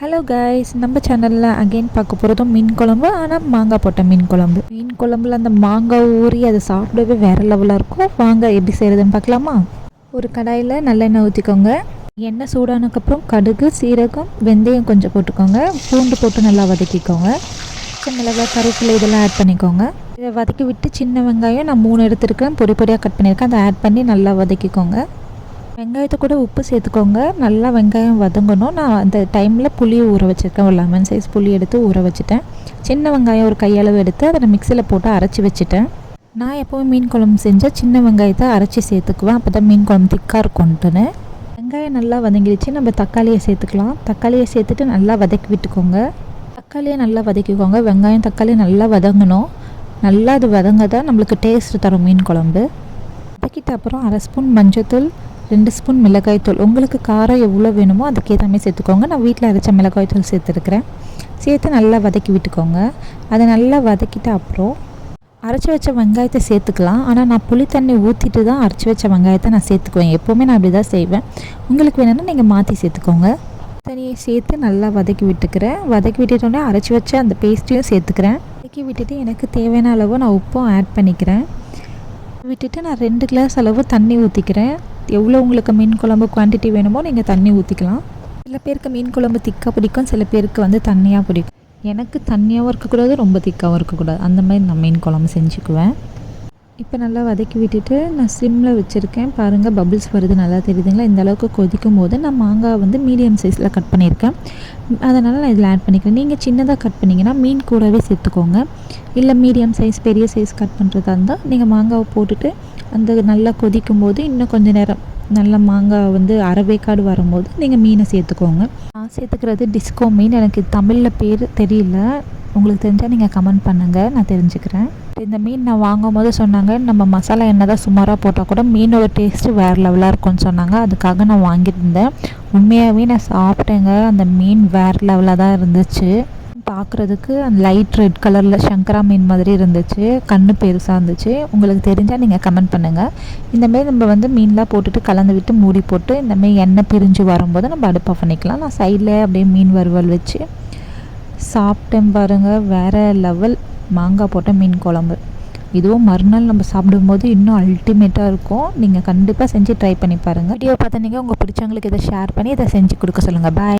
Hello guys நம்ம சேனலில் again பார்க்க போகிறதும் மீன் குழம்பு ஆனால் மாங்காய் போட்ட மீன் குழம்பு. மீன் குழம்புல அந்த மாங்காய் ஊறி அதை சாப்பிடவே வேறு லெவலாக இருக்கும். வாங்க எப்படி செய்கிறதுன்னு பார்க்கலாமா? ஒரு கடாயில் நல்லெண்ணெய் ஊற்றிக்கோங்க எண்ணெய் சூடானதுக்கப்புறம் கடுகு சீரகம் வெந்தயம் கொஞ்சம் போட்டுக்கோங்க. பூண்டு போட்டு நல்லா வதக்கிக்கோங்க. பச்சை மிளகாய் கருவேப்பிலை இதெல்லாம் ஆட் பண்ணிக்கோங்க. இதை வதக்கி விட்டு சின்ன வெங்காயம் நான் மூணு எடுத்துருக்கேன் பொடி பொடியாக கட் பண்ணியிருக்கேன். அதை ஆட் பண்ணி நல்லா வதக்கிக்கோங்க. வெங்காயத்தை கூட உப்பு சேர்த்துக்கோங்க. நல்லா வெங்காயம் வதங்கணும். நான் அந்த டைமில் புளியை ஊற வச்சுருக்கேன். ஒரு லெமன் சைஸ் புளி எடுத்து ஊற வச்சுட்டேன். சின்ன வெங்காயம் ஒரு கையளவு எடுத்து அதை மிக்சியில் போட்டு அரைச்சி வச்சுட்டேன். நான் எப்போவும் மீன் குழம்பு செஞ்சால் சின்ன வெங்காயத்தை அரைச்சி சேர்த்துக்குவேன். அப்போ தான் மீன் குழம்பு திக்காக இருக்கும்ட்டுன்னு. வெங்காயம் நல்லா வதங்கிடுச்சு. நம்ம தக்காளியை சேர்த்துக்கலாம். தக்காளியை சேர்த்துட்டு நல்லா வதக்கி விட்டுக்கோங்க. தக்காளியை நல்லா வதக்கிக்கோங்க. வெங்காயம் தக்காளி நல்லா வதங்கணும். நல்லா அது வதங்க தான் நம்மளுக்கு டேஸ்ட் தரும் மீன் குழம்பு. வதக்கிட்ட அப்புறம் அரை ஸ்பூன் மஞ்சத்தூள் ரெண்டு ஸ்பூன் மிளகாய்த்தூள் உங்களுக்கு காரம் எவ்வளோ வேணுமோ அதுக்கேற்ற மாதிரி சேர்த்துக்கோங்க. நான் வீட்டில் அரைச்ச மிளகாய்த்தூள் சேர்த்துருக்குறேன். சேர்த்து நல்லா வதக்கி விட்டுக்கோங்க. அதை நல்லா வதக்கிட்ட அப்புறம் அரைச்சி வச்ச வெங்காயத்தை சேர்த்துக்கலாம். ஆனால் நான் புளி தண்ணி ஊற்றிட்டு தான் அரைச்சி வச்ச வெங்காயத்தை நான் சேர்த்துக்குவேன். எப்போவுமே நான் அப்படி தான் செய்வேன். உங்களுக்கு வேணும்னா நீங்கள் மாற்றி சேர்த்துக்கோங்க. தண்ணியை சேர்த்து நல்லா வதக்கி விட்டுக்கிறேன். வதக்கி விட்டுட்டோன்னே அரைச்சி வச்ச அந்த பேஸ்ட்டையும் சேர்த்துக்கிறேன். வதக்கி விட்டுட்டு எனக்கு தேவையான அளவு நான் உப்பும் ஆட் பண்ணிக்கிறேன். விட்டுட்டு நான் ரெண்டு கிளாஸ் அளவு தண்ணி ஊற்றிக்கிறேன் எவ்வளோ உங்களுக்கு மீன் குழம்பு குவான்டிட்டி வேணுமோ நீங்கள் தண்ணி ஊற்றிக்கலாம் சில பேருக்கு மீன் குழம்பு திக்காக பிடிக்கும் சில பேருக்கு வந்து தண்ணியாக பிடிக்கும். எனக்கு தண்ணியாகவும் இருக்கக்கூடாது ரொம்ப திக்காகவும் இருக்கக்கூடாது. அந்த மாதிரி நான் மீன் குழம்பு செஞ்சுக்குவேன். இப்போ நல்லா வதக்கி விட்டுட்டு நான் சிம்மில் வச்சுருக்கேன். பாருங்கள் பபிள்ஸ் வருது நல்லா தெரியுதுங்களா? இந்த அளவுக்கு கொதிக்கும் போது நான் மாங்காய் வந்து மீடியம் சைஸில் கட் பண்ணியிருக்கேன். அதனால் நான் இதில் ஆட் பண்ணிக்கிறேன். நீங்கள் சின்னதாக கட் பண்ணிங்கன்னா மீன் கூடவே சேர்த்துக்கோங்க. இல்லை மீடியம் சைஸ் பெரிய சைஸ் கட் பண்ணுறதா இருந்தால் நீங்கள் மாங்காவை போட்டுட்டு அந்த நல்லா கொதிக்கும் போது இன்னும் கொஞ்சம் நேரம் நல்ல மாங்காய் வந்து அரைவேக்காடு வரும்போது நீங்கள் மீனை சேர்த்துக்கோங்க. நான் சேர்த்துக்கிறது டிஸ்கோ மீன். எனக்கு தமிழில் பேர் தெரியல. உங்களுக்கு தெரிஞ்சால் நீங்கள் கமெண்ட் பண்ணுங்கள் நான் தெரிஞ்சுக்கிறேன். இந்த மீன் நான் வாங்கும் போது சொன்னாங்க நம்ம மசாலா என்ன தான் சுமாராக போட்டால் கூட மீனோட டேஸ்ட்டு வேறு லெவலாக இருக்கும்னு சொன்னாங்க. அதுக்காக நான் வாங்கியிருந்தேன் உண்மையாகவே நான் சாப்பிட்டேங்க. அந்த மீன் வேறு லெவலாக தான் இருந்துச்சு. பார்க்குறதுக்கு அந்த லைட் ரெட் கலரில் சங்கரா மீன் மாதிரி இருந்துச்சு. கண்ணு பெருசாக இருந்துச்சு. உங்களுக்கு தெரிஞ்சால் நீங்கள் கமெண்ட் பண்ணுங்கள் இந்தமாரி நம்ம வந்து மீன்லாம் போட்டுட்டு கலந்து விட்டு மூடி போட்டு இந்தமாரி எண்ணெய் பிரிஞ்சு வரும்போது நம்ம அடுப்பை பண்ணிக்கலாம். நான் சைடில் அப்படியே மீன் வறுவல் வச்சு சாப்பிட்டேன் பாருங்கள் வேறு லெவல் மாங்காய் போட்ட மீன் குழம்பு. இதுவும் மறுநாள் நம்ம சாப்பிடும்போது இன்னும் அல்டிமேட்டாக இருக்கும். நீங்கள் கண்டிப்பாக செஞ்சு ட்ரை பண்ணி பாருங்கள் வீடியோ பார்த்தீங்க உங்கள் பிடிச்சவங்களுக்கு இதை ஷேர் பண்ணி இதை செஞ்சு கொடுக்க சொல்லுங்கள் பாய்